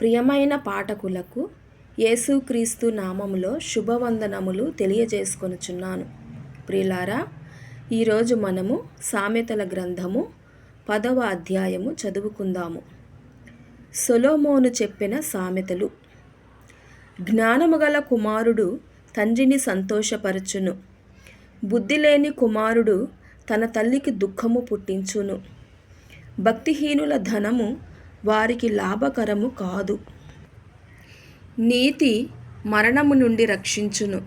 ప్రియమైన పాఠకులకు యేసుక్రీస్తు నామములో శుభవందనములు తెలియజేసుకొనుచున్నాను. ప్రియులారా ఈరోజు మనము సామెతల గ్రంథము పదవ అధ్యాయము చదువుకుందాము. సొలోమోను చెప్పిన సామెతలు. జ్ఞానము గల కుమారుడు తండ్రిని సంతోషపరచును. బుద్ధి లేని కుమారుడు తన తల్లికి దుఃఖము పుట్టించును. భక్తిహీనుల ధనము వారికి లాభకరము కాదు. నీతి మరణము నుండి రక్షించును.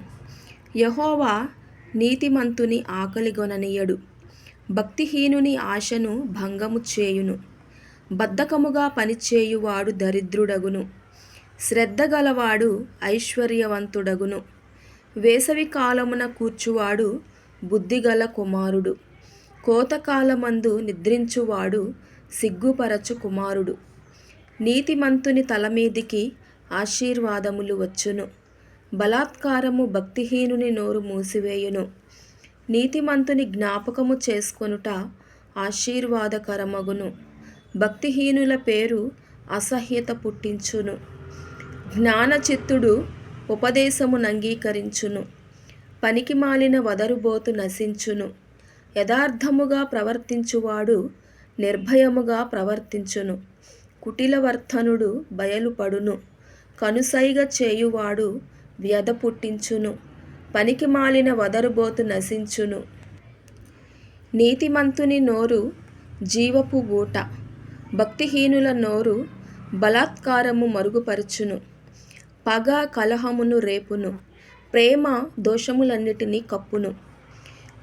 యహోవా నీతిమంతుని ఆకలిగొననీయడు భక్తిహీనుని ఆశను భంగము చేయును. బద్ధకముగా పనిచేయువాడు దరిద్రుడగును. శ్రద్ధ గలవాడు ఐశ్వర్యవంతుడగును. వేసవి కాలమున కూర్చువాడు బుద్ధిగల కుమారుడు. కోతకాలమందు నిద్రించువాడు సిగ్గుపరచు కుమారుడు. నీతిమంతుని తలమీదికి ఆశీర్వాదములు వచ్చును. బలాత్కారము భక్తిహీనుని నోరు మూసివేయును. నీతిమంతుని జ్ఞాపకము చేసుకొనుట ఆశీర్వాదకరమగును. భక్తిహీనుల పేరు అసహ్యత పుట్టించును. జ్ఞానచిత్తుడు ఉపదేశమును అంగీకరించును. పనికి మాలిన వదరుబోతు నశించును. యథార్థముగా ప్రవర్తించువాడు నిర్భయముగా ప్రవర్తించును. కుటిలవర్తనుడు బయలుపడును. కనుసైగ చేయువాడు వ్యధ పుట్టించును. పనికి మాలిన వదరుబోతు నశించును. నీతిమంతుని నోరు జీవపు ఊట భక్తిహీనుల నోరు బలాత్కారము మరుగుపరుచును. పగ కలహమును రేపును. ప్రేమ దోషములన్నిటినీ కప్పును.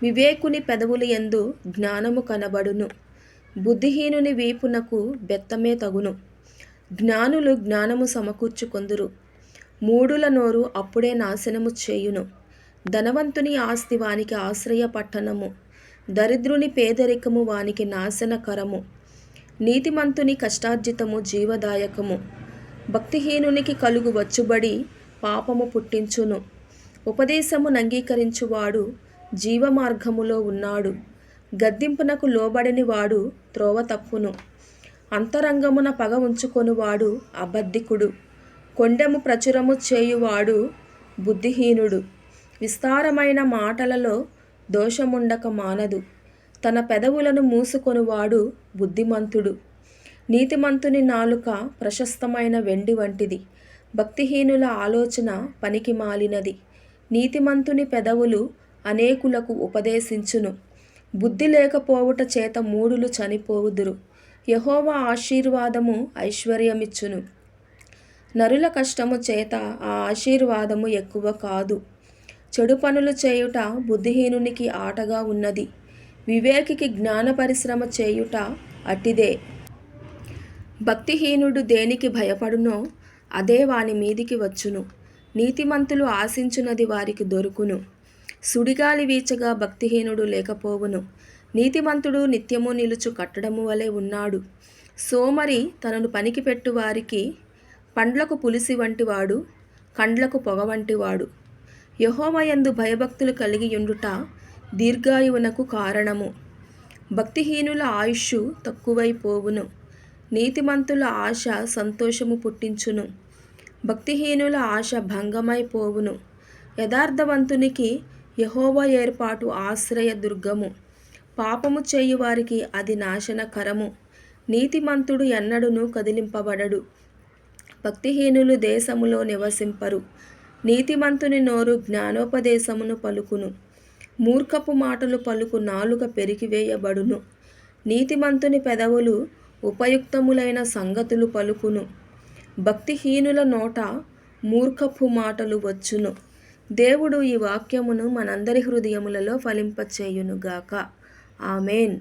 వివేకుని పెదవులు ఎందు జ్ఞానము కనబడును. బుద్ధిహీనుని వీపునకు బెత్తమే తగును. జ్ఞానులు జ్ఞానము సమకూర్చుకొందురు. మూడుల నోరు అప్పుడే నాశనము చేయును. ధనవంతుని ఆస్తి వానికి ఆశ్రయ పట్టణము. దరిద్రుని పేదరికము వానికి నాశనకరము. నీతిమంతుని కష్టార్జితము జీవదాయకము. భక్తిహీనునికి కలుగు వచ్చుబడి పాపము పుట్టించును. ఉపదేశమునంగీకరించువాడు జీవమార్గములో ఉన్నాడు. గద్దింపునకు లోబడని వాడు త్రోవ తప్పును. అంతరంగమున పగ ఉంచుకొనువాడు అబద్ధికుడు. కొండెము ప్రచురము చేయువాడు బుద్ధిహీనుడు. విస్తారమైన మాటలలో దోషముండక మానదు. తన పెదవులను మూసుకొనువాడు బుద్ధిమంతుడు. నీతిమంతుని నాలుక ప్రశస్తమైన వెండి వంటిది. భక్తిహీనుల ఆలోచన పనికి మాలినది నీతిమంతుని పెదవులు అనేకులకు ఉపదేశించును. బుద్ధి లేకపోవుట చేత మూడులు చనిపోవుదురు. యహోవా ఆశీర్వాదము ఐశ్వర్యమిచ్చును. నరుల కష్టము చేత ఆ ఆశీర్వాదము ఎక్కువ కాదు. చెడు పనులు చేయుట బుద్ధిహీనునికి ఆటగా ఉన్నది. వివేకికి జ్ఞాన పరిశ్రమ చేయుట అట్టిదే భక్తిహీనుడు దేనికి భయపడునో అదే వాని మీదికి వచ్చును. నీతిమంతులు ఆశించున్నది వారికి దొరుకును. సుడిగాలి వీచగా భక్తిహీనుడు లేకపోవును. నీతిమంతుడు నిత్యము నిలుచు కట్టడము వలె ఉన్నాడు. సోమరి తనను పనికి పెట్టు వారికి పండ్లకు పులిసి వంటివాడు కండ్లకు పొగ వంటివాడు. యహోమయందు భయభక్తులు కలిగి ఉండుట దీర్ఘాయువునకు కారణము. భక్తిహీనుల ఆయుష్ తక్కువైపోవును నీతిమంతుల ఆశ సంతోషము పుట్టించును. భక్తిహీనుల ఆశ భంగమైపోవును యథార్థవంతునికి యహోవ ఏర్పాటు ఆశ్రయ దుర్గము. పాపము చేయువారికి అది నాశనకరము. నీతిమంతుడు ఎన్నడును కదిలింపబడడు. భక్తిహీనులు దేశములో నివసింపరు. నీతిమంతుని నోరు జ్ఞానోపదేశమును పలుకును. మూర్ఖపు మాటలు పలుకు నాలుక పెరిగివేయబడును. నీతిమంతుని పెదవులు ఉపయుక్తములైన సంగతులు పలుకును. భక్తిహీనుల నోట మూర్ఖపు మాటలు వచ్చును. దేవుడు ఈ వాక్యమును మనందరి హృదయములలో ఫలింపచేయునుగాక. ఆమెన్.